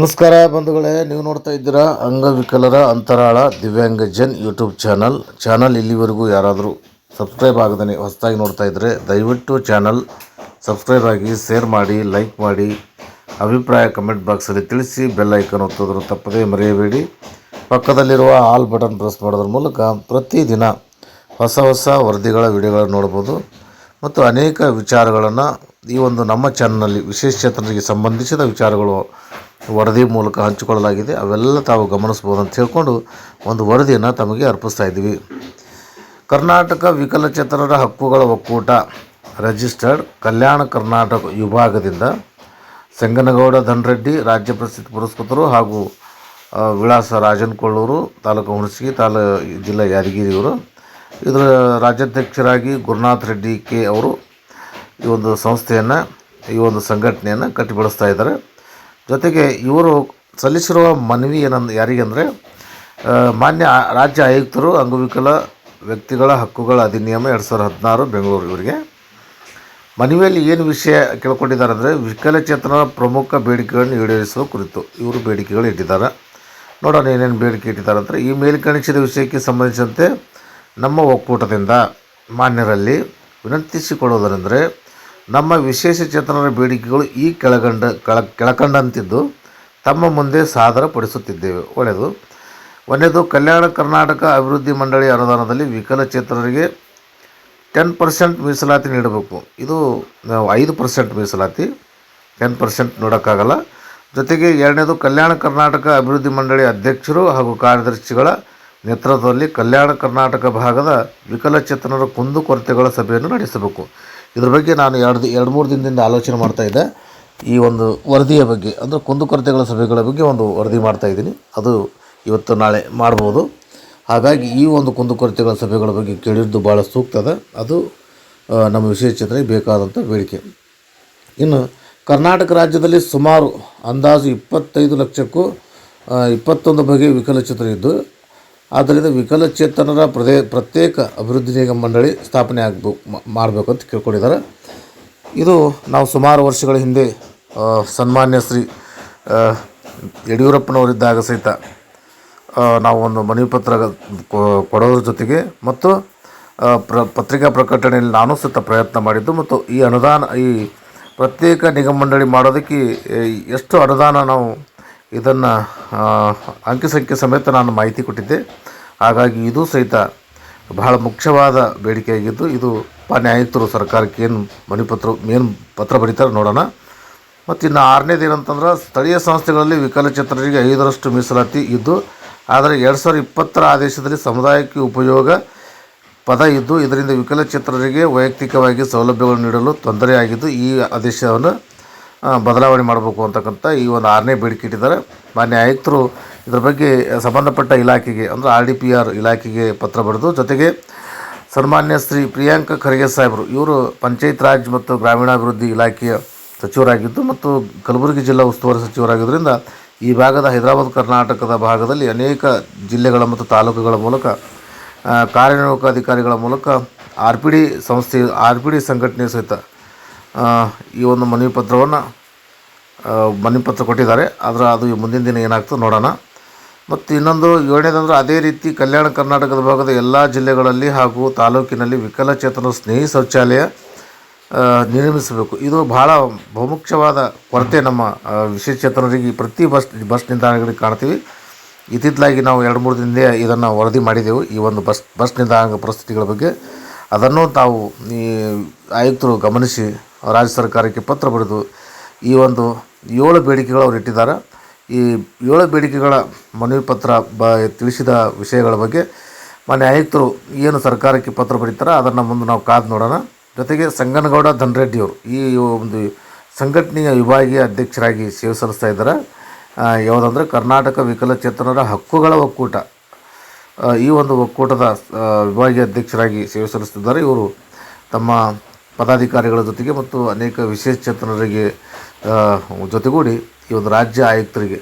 ನಮಸ್ಕಾರ ಬಂಧುಗಳೇ, ನೀವು ನೋಡ್ತಾ ಇದ್ದೀರಾ ಅಂಗವಿಕಲರ ಅಂತರಾಳ ದಿವ್ಯಾಂಗ ಜನ್ ಯೂಟ್ಯೂಬ್ ಚಾನಲ್. ಚಾನಲ್ ಇಲ್ಲಿವರೆಗೂ ಯಾರಾದರೂ ಸಬ್ಸ್ಕ್ರೈಬ್ ಆಗದೇ ಹೊಸದಾಗಿ ನೋಡ್ತಾ ಇದ್ದರೆ ದಯವಿಟ್ಟು ಚಾನಲ್ ಸಬ್ಸ್ಕ್ರೈಬ್ ಆಗಿ, ಶೇರ್ ಮಾಡಿ, ಲೈಕ್ ಮಾಡಿ, ಅಭಿಪ್ರಾಯ ಕಮೆಂಟ್ ಬಾಕ್ಸಲ್ಲಿ ತಿಳಿಸಿ, ಬೆಲ್ ಐಕನ್ ಒತ್ತೋದನ್ನು ತಪ್ಪದೇ ಮರೆಯಬೇಡಿ. ಪಕ್ಕದಲ್ಲಿರುವ ಆಲ್ ಬಟನ್ ಪ್ರೆಸ್ ಮಾಡೋದ್ರ ಮೂಲಕ ಪ್ರತಿದಿನ ಹೊಸ ಹೊಸ ವರದಿಗಳ ವಿಡಿಯೋಗಳನ್ನು ನೋಡ್ಬೋದು. ಮತ್ತು ಅನೇಕ ವಿಚಾರಗಳನ್ನು ಈ ಒಂದು ನಮ್ಮ ಚಾನಲ್ನಲ್ಲಿ ವಿಶೇಷಚೇತನರಿಗೆ ಸಂಬಂಧಿಸಿದ ವಿಚಾರಗಳು ವರದಿ ಮೂಲಕ ಹಂಚಿಕೊಳ್ಳಲಾಗಿದೆ. ಅವೆಲ್ಲ ತಾವು ಗಮನಿಸ್ಬೋದು ಅಂತ ಹೇಳ್ಕೊಂಡು ಒಂದು ವರದಿಯನ್ನು ತಮಗೆ ಅರ್ಪಿಸ್ತಾ ಇದ್ದೀವಿ. ಕರ್ನಾಟಕ ವಿಕಲಚೇತನರ ಹಕ್ಕುಗಳ ಒಕ್ಕೂಟ ರಿಜಿಸ್ಟರ್ಡ್ ಕಲ್ಯಾಣ ಕರ್ನಾಟಕ ವಿಭಾಗದಿಂದ ಸಂಗನಗೌಡ ಧನರೆಡ್ಡಿ ರಾಜ್ಯ ಪ್ರಸಿದ್ಧ ಪುರಸ್ಕೃತರು ಹಾಗೂ ವಿಳಾಸ ರಾಜನ್ ಕೊಳ್ಳೂರು ತಾಲೂಕು ಹುಣಸಗಿ, ತಾಲೂ ಜಿಲ್ಲಾ ಯಾದಗಿರಿಯವರು, ಇದರ ರಾಜ್ಯಾಧ್ಯಕ್ಷರಾಗಿ ಗುರುನಾಥ್ ರೆಡ್ಡಿ ಕೆ ಅವರು ಈ ಒಂದು ಸಂಸ್ಥೆಯನ್ನು, ಈ ಒಂದು ಸಂಘಟನೆಯನ್ನು ಕಟ್ಟಿ ಬೆಳೆಸ್ತಾ ಇದ್ದಾರೆ. ಜೊತೆಗೆ ಇವರು ಸಲ್ಲಿಸಿರುವ ಮನವಿ ಏನಂದ ಯಾರಿಗೆ ಅಂದರೆ ಮಾನ್ಯ ರಾಜ್ಯ ಆಯುಕ್ತರು, ಅಂಗವಿಕಲ ವ್ಯಕ್ತಿಗಳ ಹಕ್ಕುಗಳ ಅಧಿನಿಯಮ ಎರಡು ಸಾವಿರದ ಹದಿನಾರು, ಬೆಂಗಳೂರು ಇವರಿಗೆ. ಮನವಿಯಲ್ಲಿ ಏನು ವಿಷಯ ಕೇಳ್ಕೊಂಡಿದ್ದಾರೆ ಅಂದರೆ ವಿಕಲಚೇತನರ ಪ್ರಮುಖ ಬೇಡಿಕೆಗಳನ್ನು ಈಡೇರಿಸುವ ಕುರಿತು ಇವರು ಬೇಡಿಕೆಗಳು ಇಟ್ಟಿದ್ದಾರೆ. ನೋಡೋಣ ಏನೇನು ಬೇಡಿಕೆ ಇಟ್ಟಿದ್ದಾರೆ ಅಂದರೆ, ಈ ಮೇಲ್ಕಾಣಿಸಿದ ವಿಷಯಕ್ಕೆ ಸಂಬಂಧಿಸಿದಂತೆ ನಮ್ಮ ಒಕ್ಕೂಟದಿಂದ ಮಾನ್ಯರಲ್ಲಿ ವಿನಂತಿಸಿಕೊಳ್ಳುವುದರೆಂದರೆ ನಮ್ಮ ವಿಶೇಷ ಚೇತನರ ಬೇಡಿಕೆಗಳು ಈ ಕೆಳಗಂಡ ಕೆಳ ಕೆಳಕಂಡಂತಿದ್ದು ತಮ್ಮ ಮುಂದೆ ಸಾದರಪಡಿಸುತ್ತಿದ್ದೇವೆ. ಒಳ್ಳೆಯದು. ಒಂದೇದು, ಕಲ್ಯಾಣ ಕರ್ನಾಟಕ ಅಭಿವೃದ್ಧಿ ಮಂಡಳಿ ಅನುದಾನದಲ್ಲಿ ವಿಕಲಚೇತನರಿಗೆ ಟೆನ್ ಪರ್ಸೆಂಟ್ ಮೀಸಲಾತಿ ನೀಡಬೇಕು. ಇದು ನಾವು ಐದು ಪರ್ಸೆಂಟ್ ಮೀಸಲಾತಿ ಟೆನ್ ಪರ್ಸೆಂಟ್ ನೋಡೋಕ್ಕಾಗಲ್ಲ. ಜೊತೆಗೆ ಎರಡನೇದು, ಕಲ್ಯಾಣ ಕರ್ನಾಟಕ ಅಭಿವೃದ್ಧಿ ಮಂಡಳಿ ಅಧ್ಯಕ್ಷರು ಹಾಗೂ ಕಾರ್ಯದರ್ಶಿಗಳ ನೇತೃತ್ವದಲ್ಲಿ ಕಲ್ಯಾಣ ಕರ್ನಾಟಕ ಭಾಗದ ವಿಕಲಚೇತನರ ಕುಂದುಕೊರತೆಗಳ ಸಭೆಯನ್ನು ನಡೆಸಬೇಕು. ಇದ್ರ ಬಗ್ಗೆ ನಾನು ಎರಡು ಎರಡು ಮೂರು ದಿನದಿಂದ ಆಲೋಚನೆ ಮಾಡ್ತಾಯಿದ್ದೆ ಈ ಒಂದು ವರದಿಯ ಬಗ್ಗೆ, ಅಂದರೆ ಕುಂದುಕೊರತೆಗಳ ಸಭೆಗಳ ಬಗ್ಗೆ ಒಂದು ವರದಿ ಮಾಡ್ತಾ ಇದ್ದೀನಿ. ಅದು ಇವತ್ತು ನಾಳೆ ಮಾಡ್ಬೋದು. ಹಾಗಾಗಿ ಈ ಒಂದು ಕುಂದುಕೊರತೆಗಳ ಸಭೆಗಳ ಬಗ್ಗೆ ಕೇಳಿದ್ದು ಭಾಳ ಸೂಕ್ತದ ಅದು. ನಮ್ಮ ವಿಶೇಷ ಚೇತನಿಗೆ ಬೇಕಾದಂಥ ಬೇಡಿಕೆ. ಇನ್ನು ಕರ್ನಾಟಕ ರಾಜ್ಯದಲ್ಲಿ ಸುಮಾರು ಅಂದಾಜು ಇಪ್ಪತ್ತೈದು ಲಕ್ಷಕ್ಕೂ ಇಪ್ಪತ್ತೊಂದು ಬಗೆಯ ವಿಕಲಚೇತನರಿದ್ದು ಆದ್ದರಿಂದ ವಿಕಲಚೇತನರ ಪ್ರದೇ, ಪ್ರತ್ಯೇಕ ಅಭಿವೃದ್ಧಿ ನಿಗಮ ಮಂಡಳಿ ಸ್ಥಾಪನೆ ಆಗಬೇಕು ಮಾಡಬೇಕು ಅಂತ ಕೇಳ್ಕೊಂಡಿದ್ದಾರೆ. ಇದು ನಾವು ಸುಮಾರು ವರ್ಷಗಳ ಹಿಂದೆ ಸನ್ಮಾನ್ಯ ಶ್ರೀ ಯಡಿಯೂರಪ್ಪನವರಿದ್ದಾಗ ಸಹಿತ ನಾವು ಒಂದು ಮನವಿ ಪತ್ರ ಕೊಡೋದ್ರ ಜೊತೆಗೆ ಮತ್ತು ಪ್ರ, ಪತ್ರಿಕಾ ಪ್ರಕಟಣೆಯಲ್ಲಿ ನಾನು ಸಹಿತ ಪ್ರಯತ್ನ ಮಾಡಿದ್ದು ಮತ್ತು ಈ ಅನುದಾನ, ಈ ಪ್ರತ್ಯೇಕ ನಿಗಮ ಮಂಡಳಿ ಮಾಡೋದಕ್ಕೆ ಎಷ್ಟು ಅನುದಾನ ನಾವು ಇದನ್ನು ಅಂಕಿ ಸಂಖ್ಯೆ ಸಮೇತ ನಾನು ಮಾಹಿತಿ ಕೊಟ್ಟಿದ್ದೆ. ಹಾಗಾಗಿ ಇದು ಸಹಿತ ಬಹಳ ಮುಖ್ಯವಾದ ಬೇಡಿಕೆಯಾಗಿದ್ದು, ಇದು ಮಾನ್ಯ ಆಯುಕ್ತರು ಸರ್ಕಾರಕ್ಕೆ ಏನು ಮಣಿಪತ್ರ ಪತ್ರ ಏನು ಪತ್ರ ಬರೀತಾರೆ ನೋಡೋಣ. ಮತ್ತು ಇನ್ನು ಆರನೇದು ಏನಂತಂದ್ರೆ, ಸ್ಥಳೀಯ ಸಂಸ್ಥೆಗಳಲ್ಲಿ ವಿಕಲಚೇತನರಿಗೆ ಐದರಷ್ಟು ಮೀಸಲಾತಿ ಇದ್ದು, ಆದರೆ ಎರಡು ಸಾವಿರದ ಇಪ್ಪತ್ತರ ಆದೇಶದಲ್ಲಿ ಸಮುದಾಯಕ್ಕೆ ಉಪಯೋಗ ಪದ ಇದ್ದು, ಇದರಿಂದ ವಿಕಲಚೇತನರಿಗೆ ವೈಯಕ್ತಿಕವಾಗಿ ಸೌಲಭ್ಯಗಳನ್ನು ನೀಡಲು ತೊಂದರೆಯಾಗಿದ್ದು, ಈ ಆದೇಶವನ್ನು ಬದಲಾವಣೆ ಮಾಡಬೇಕು ಅಂತಕ್ಕಂಥ ಈ ಒಂದು ಆರನೇ ಬೇಡಿಕೆ ಇಟ್ಟಿದ್ದಾರೆ. ಮಾನ್ಯ ಆಯುಕ್ತರು ಇದರ ಬಗ್ಗೆ ಸಂಬಂಧಪಟ್ಟ ಇಲಾಖೆಗೆ, ಅಂದರೆ ಆರ್ ಡಿ ಪಿ ಆರ್ ಇಲಾಖೆಗೆ ಪತ್ರ ಬರೆದು, ಜೊತೆಗೆ ಸನ್ಮಾನ್ಯ ಶ್ರೀ ಪ್ರಿಯಾಂಕ ಖರ್ಗೆ ಸಾಹೇಬರು, ಇವರು ಪಂಚಾಯತ್ ರಾಜ್ ಮತ್ತು ಗ್ರಾಮೀಣಾಭಿವೃದ್ಧಿ ಇಲಾಖೆಯ ಸಚಿವರಾಗಿದ್ದು ಮತ್ತು ಕಲಬುರಗಿ ಜಿಲ್ಲಾ ಉಸ್ತುವಾರಿ ಸಚಿವರಾಗಿದ್ದರಿಂದ ಈ ಭಾಗದ ಹೈದರಾಬಾದ್, ಕರ್ನಾಟಕದ ಭಾಗದಲ್ಲಿ ಅನೇಕ ಜಿಲ್ಲೆಗಳ ಮತ್ತು ತಾಲೂಕುಗಳ ಮೂಲಕ ಕಾರ್ಯನಿರ್ವಾಹಕ ಅಧಿಕಾರಿಗಳ ಮೂಲಕ ಆರ್ ಪಿ ಡಿ ಸಂಸ್ಥೆ, ಆರ್ ಪಿ ಡಿ ಸಂಘಟನೆ ಸಹಿತ ಈ ಒಂದು ಮನವಿ ಪತ್ರವನ್ನು ಮನವಿ ಪತ್ರ ಕೊಟ್ಟಿದ್ದಾರೆ. ಆದರೆ ಅದು ಮುಂದಿನ ದಿನ ಏನಾಗ್ತದೆ ನೋಡೋಣ. ಮತ್ತು ಇನ್ನೊಂದು ಏಳನೇದಂದ್ರೆ ಅದೇ ರೀತಿ ಕಲ್ಯಾಣ ಕರ್ನಾಟಕದ ಭಾಗದ ಎಲ್ಲ ಜಿಲ್ಲೆಗಳಲ್ಲಿ ಹಾಗೂ ತಾಲೂಕಿನಲ್ಲಿ ವಿಕಲಚೇತನ ಸ್ನೇಹಿ ಶೌಚಾಲಯ ನಿರ್ಮಿಸಬೇಕು. ಇದು ಬಹಳ ಬಹುಮುಖ್ಯವಾದ ಕೊರತೆ ನಮ್ಮ ವಿಶೇಷಚೇತನರಿಗೆ ಪ್ರತಿ ಬಸ್ ಬಸ್ ನಿಲ್ದಾಣಗಳಿಗೆ ಕಾಣ್ತೀವಿ. ಇತ್ತಿತ್ತಲಾಗಿ ನಾವು ಎರಡು ಮೂರು ದಿನದೇ ಇದನ್ನು ವರದಿ ಮಾಡಿದೆವು. ಈ ಒಂದು ಬಸ್ ಬಸ್ ನಿಲ್ದಾಣ ಪರಿಸ್ಥಿತಿಗಳ ಬಗ್ಗೆ. ಅದನ್ನು ತಾವು ಈ ಆಯುಕ್ತರು ಗಮನಿಸಿ ರಾಜ್ಯ ಸರ್ಕಾರಕ್ಕೆ ಪತ್ರ ಬರೆದು ಈ ಒಂದು ಏಳು ಬೇಡಿಕೆಗಳು ಅವರು ಇಟ್ಟಿದ್ದಾರೆ. ಈ ಏಳು ಬೇಡಿಕೆಗಳ ಮನವಿ ಪತ್ರ ಬ ತಿಳಿಸಿದ ವಿಷಯಗಳ ಬಗ್ಗೆ ಮಾನ್ಯ ಆಯುಕ್ತರು ಏನು ಸರ್ಕಾರಕ್ಕೆ ಪತ್ರ ಬರೀತಾರೆ ಅದನ್ನು ಮುಂದೆ ನಾವು ಕಾದು ನೋಡೋಣ. ಜೊತೆಗೆ ಸಂಗನಗೌಡ ಧನರೆಡ್ಡಿಯವರು ಈ ಒಂದು ಸಂಘಟನೆಯ ವಿಭಾಗೀಯ ಅಧ್ಯಕ್ಷರಾಗಿ ಸೇವೆ ಸಲ್ಲಿಸ್ತಾ ಇದ್ದಾರೆ ಯಾವುದಂದರೆ ಕರ್ನಾಟಕ ವಿಕಲಚೇತನರ ಹಕ್ಕುಗಳ ಒಕ್ಕೂಟ. ಈ ಒಂದು ಒಕ್ಕೂಟದ ವಿಭಾಗೀಯ ಅಧ್ಯಕ್ಷರಾಗಿ ಸೇವೆ ಸಲ್ಲಿಸ್ತಿದ್ದಾರೆ ಇವರು ತಮ್ಮ ಪದಾಧಿಕಾರಿಗಳ ಜೊತೆಗೆ ಮತ್ತು ಅನೇಕ ವಿಶೇಷಚೇತನರಿಗೆ ಜೊತೆಗೂಡಿ ಈ ಒಂದು ರಾಜ್ಯ ಆಯುಕ್ತರಿಗೆ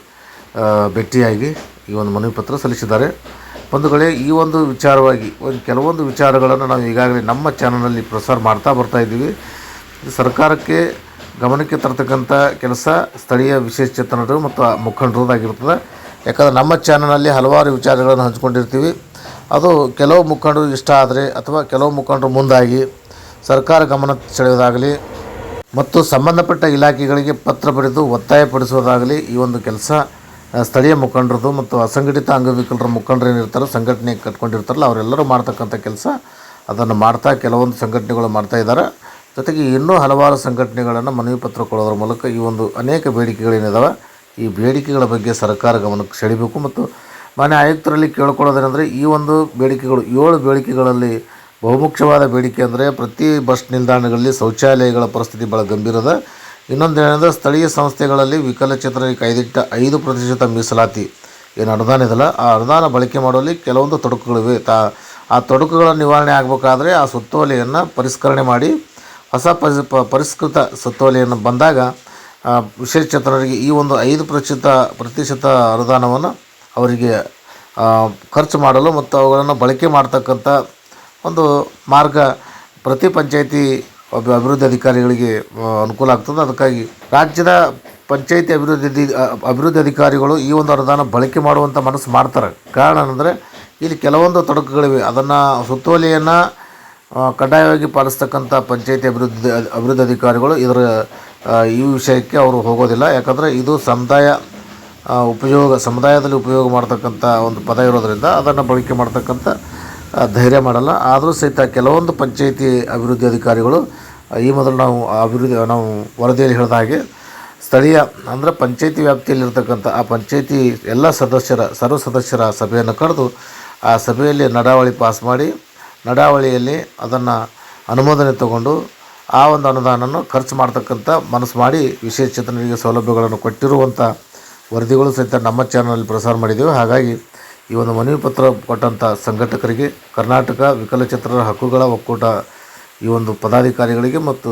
ಭೇಟಿಯಾಗಿ ಈ ಒಂದು ಮನವಿ ಪತ್ರ ಸಲ್ಲಿಸಿದ್ದಾರೆ. ಬಂಧುಗಳೇ, ಈ ಒಂದು ವಿಚಾರವಾಗಿ ಒಂದು ಕೆಲವೊಂದು ವಿಚಾರಗಳನ್ನು ನಾವು ಈಗಾಗಲೇ ನಮ್ಮ ಚಾನಲಲ್ಲಿ ಪ್ರಸಾರ ಮಾಡ್ತಾ ಬರ್ತಾ ಇದ್ದೀವಿ. ಸರ್ಕಾರಕ್ಕೆ ಗಮನಕ್ಕೆ ತರ್ತಕ್ಕಂಥ ಕೆಲಸ ಸ್ಥಳೀಯ ವಿಶೇಷಚೇತನರು ಮತ್ತು ಮುಖಂಡರದಾಗಿರ್ತದೆ. ಯಾಕಂದ್ರೆ ನಮ್ಮ ಚಾನಲಲ್ಲಿ ಹಲವಾರು ವಿಚಾರಗಳನ್ನು ಹಂಚ್ಕೊಂಡಿರ್ತೀವಿ. ಅದು ಕೆಲವು ಮುಖಂಡರು ಇಷ್ಟ ಆದರೆ ಅಥವಾ ಕೆಲವು ಮುಖಂಡರು ಮುಂದಾಗಿ ಸರ್ಕಾರ ಗಮನ ಸೆಳೆಯೋದಾಗಲಿ ಮತ್ತು ಸಂಬಂಧಪಟ್ಟ ಇಲಾಖೆಗಳಿಗೆ ಪತ್ರ ಬರೆದು ಒತ್ತಾಯಪಡಿಸುವುದಾಗಲಿ ಈ ಒಂದು ಕೆಲಸ ಸ್ಥಳೀಯ ಮುಖಂಡರದು ಮತ್ತು ಅಸಂಘಟಿತ ಅಂಗವಿಕಲರ ಮುಖಂಡರು ಏನಿರ್ತಾರೋ ಸಂಘಟನೆ ಕಟ್ಕೊಂಡಿರ್ತಾರಲ್ಲ, ಅವರೆಲ್ಲರೂ ಮಾಡ್ತಕ್ಕಂಥ ಕೆಲಸ ಅದನ್ನು ಮಾಡ್ತಾ ಕೆಲವೊಂದು ಸಂಘಟನೆಗಳು ಮಾಡ್ತಾ ಇದ್ದಾರೆ. ಜೊತೆಗೆ ಇನ್ನೂ ಹಲವಾರು ಸಂಘಟನೆಗಳನ್ನು ಮನವಿ ಪತ್ರ ಕೊಡೋದ್ರ ಮೂಲಕ ಈ ಒಂದು ಅನೇಕ ಬೇಡಿಕೆಗಳೇನಿದಾವೆ ಈ ಬೇಡಿಕೆಗಳ ಬಗ್ಗೆ ಸರ್ಕಾರ ಗಮನಕ್ಕೆ ಸೆಳಿಬೇಕು. ಮತ್ತು ಮಾನ್ಯ ಆಯುಕ್ತರಲ್ಲಿ ಕೇಳ್ಕೊಳ್ಳೋದೇನೆಂದರೆ ಈ ಒಂದು ಬೇಡಿಕೆಗಳು, ಏಳು ಬೇಡಿಕೆಗಳಲ್ಲಿ ಬಹುಮುಖ್ಯವಾದ ಬೇಡಿಕೆ ಅಂದರೆ ಪ್ರತಿ ಬಸ್ ನಿಲ್ದಾಣಗಳಲ್ಲಿ ಶೌಚಾಲಯಗಳ ಪರಿಸ್ಥಿತಿ ಭಾಳ ಗಂಭೀರದ. ಇನ್ನೊಂದು ಏನಂದರೆ ಸ್ಥಳೀಯ ಸಂಸ್ಥೆಗಳಲ್ಲಿ ವಿಕಲಚೇತನರಿಗೆ ಕೈದಿಟ್ಟ ಐದು ಪ್ರತಿಶತ ಮೀಸಲಾತಿ. ಏನು ಅನುದಾನ ಇದಲ್ಲ ಆ ಅನುದಾನ ಬಳಕೆ ಮಾಡುವಲ್ಲಿ ಕೆಲವೊಂದು ತೊಡಕುಗಳಿವೆ. ತಾ ಆ ತೊಡಕುಗಳ ನಿವಾರಣೆ ಆಗಬೇಕಾದ್ರೆ ಆ ಸುತ್ತೋಲೆಯನ್ನು ಪರಿಷ್ಕರಣೆ ಮಾಡಿ ಹೊಸ ಪರಿ ಪರಿಷ್ಕೃತ ಸುತ್ತೋಲೆಯನ್ನು ಬಂದಾಗ ಆ, ವಿಶೇಷಚೇತನರಿಗೆ ಈ ಒಂದು ಐದು ಪ್ರತಿಶತ ಪ್ರತಿಶತ ಅನುದಾನವನ್ನು ಅವರಿಗೆ ಖರ್ಚು ಮಾಡಲು ಮತ್ತು ಅವುಗಳನ್ನು ಬಳಕೆ ಮಾಡ್ತಕ್ಕಂಥ ಒಂದು ಮಾರ್ಗ ಪ್ರತಿ ಪಂಚಾಯಿತಿ ಒಬ್ಬ ಅಭಿವೃದ್ಧಿ ಅಧಿಕಾರಿಗಳಿಗೆ ಅನುಕೂಲ ಆಗ್ತದೆ. ಅದಕ್ಕಾಗಿ ರಾಜ್ಯದ ಪಂಚಾಯಿತಿ ಅಭಿವೃದ್ಧಿ ಅಭಿವೃದ್ಧಿ ಅಧಿಕಾರಿಗಳು ಈ ಒಂದು ಅನುದಾನ ಬಳಕೆ ಮಾಡುವಂಥ ಮನಸ್ಸು ಮಾಡ್ತಾರೆ. ಕಾರಣ ಅಂದರೆ ಇಲ್ಲಿ ಕೆಲವೊಂದು ತೊಡಕುಗಳಿವೆ. ಅದನ್ನು ಸುತ್ತೋಲೆಯನ್ನು ಕಡ್ಡಾಯವಾಗಿ ಪಾಲಿಸ್ತಕ್ಕಂಥ ಪಂಚಾಯಿತಿ ಅಭಿವೃದ್ಧಿ ಅಭಿವೃದ್ಧಿ ಅಧಿಕಾರಿಗಳು ಇದರ ಈ ವಿಷಯಕ್ಕೆ ಅವರು ಹೋಗೋದಿಲ್ಲ. ಯಾಕಂದರೆ ಇದು ಸಮುದಾಯ ಉಪಯೋಗ, ಸಮುದಾಯದಲ್ಲಿ ಉಪಯೋಗ ಮಾಡ್ತಕ್ಕಂಥ ಒಂದು ಪದ ಇರೋದರಿಂದ ಅದನ್ನು ಬಳಕೆ ಮಾಡ್ತಕ್ಕಂಥ ಧೈರ್ಯ ಮಾಡಲ್ಲ. ಆದರೂ ಸಹಿತ ಕೆಲವೊಂದು ಪಂಚಾಯಿತಿ ಅಭಿವೃದ್ಧಿ ಅಧಿಕಾರಿಗಳು ಈ ಮೊದಲು ನಾವು ಅಭಿವೃದ್ಧಿ, ನಾವು ವರದಿಯಲ್ಲಿ ಹೇಳಿದ ಹಾಗೆ ಸ್ಥಳೀಯ, ಅಂದರೆ ಪಂಚಾಯಿತಿ ವ್ಯಾಪ್ತಿಯಲ್ಲಿರ್ತಕ್ಕಂಥ ಆ ಪಂಚಾಯಿತಿ ಎಲ್ಲ ಸದಸ್ಯರ, ಸರ್ವ ಸದಸ್ಯರ ಸಭೆಯನ್ನು ಕರೆದು ಆ ಸಭೆಯಲ್ಲಿ ನಡಾವಳಿ ಪಾಸ್ ಮಾಡಿ, ನಡಾವಳಿಯಲ್ಲಿ ಅದನ್ನು ಅನುಮೋದನೆ ತಗೊಂಡು ಆ ಒಂದು ಅನುದಾನವನ್ನು ಖರ್ಚು ಮಾಡ್ತಕ್ಕಂಥ ಮನಸ್ಸು ಮಾಡಿ ವಿಶೇಷ ಚೇತನರಿಗೆ ಸೌಲಭ್ಯಗಳನ್ನು ಕೊಟ್ಟಿರುವಂಥ ವರದಿಗಳು ಸಹಿತ ನಮ್ಮ ಚಾನಲಲ್ಲಿ ಪ್ರಸಾರ ಮಾಡಿದ್ದೇವೆ. ಹಾಗಾಗಿ ಈ ಒಂದು ಮನವಿ ಪತ್ರ ಕೊಟ್ಟಂಥ ಸಂಘಟಕರಿಗೆ ಕರ್ನಾಟಕ ವಿಕಲಚೇತನರ ಹಕ್ಕುಗಳ ಒಕ್ಕೂಟ, ಈ ಒಂದು ಪದಾಧಿಕಾರಿಗಳಿಗೆ ಮತ್ತು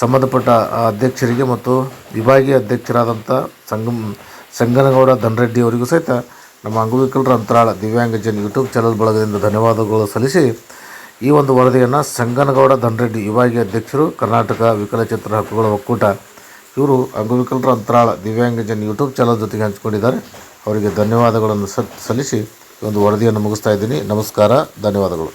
ಸಂಬಂಧಪಟ್ಟ ಅಧ್ಯಕ್ಷರಿಗೆ ಮತ್ತು ವಿಭಾಗೀಯ ಅಧ್ಯಕ್ಷರಾದಂಥ ಸಂಗಮ್ ಸಂಗನಗೌಡ ಧನರೆಡ್ಡಿ ಅವರಿಗೂ ಸಹಿತ ನಮ್ಮ ಅಂಗವಿಕಲರ ಅಂತರಾಳ ದಿವ್ಯಾಂಗಜನ್ ಯೂಟ್ಯೂಬ್ ಚಾನಲ್ ಬಳಗದಿಂದ ಧನ್ಯವಾದಗಳು ಸಲ್ಲಿಸಿ ಈ ಒಂದು ವರದಿಯನ್ನು ಸಂಗನಗೌಡ ಧನರೆಡ್ಡಿ ವಿಭಾಗೀಯ ಅಧ್ಯಕ್ಷರು, ಕರ್ನಾಟಕ ವಿಕಲಚೇತನ ಹಕ್ಕುಗಳ ಒಕ್ಕೂಟ, ಇವರು ಅಂಗವಿಕಲರ ಅಂತರಾಳ ದಿವ್ಯಾಂಗಜನ್ ಯೂಟ್ಯೂಬ್ ಚಾನಲ್ ಜೊತೆಗೆ ಹಂಚಿಕೊಂಡಿದ್ದಾರೆ. ಅವರಿಗೆ ಧನ್ಯವಾದಗಳನ್ನು ಸಲ್ಲಿಸಿ ಒಂದು ವರದಿಯನ್ನು ಮುಗಿಸ್ತಾ ಇದ್ದೀನಿ. ನಮಸ್ಕಾರ ಧನ್ಯವಾದಗಳು.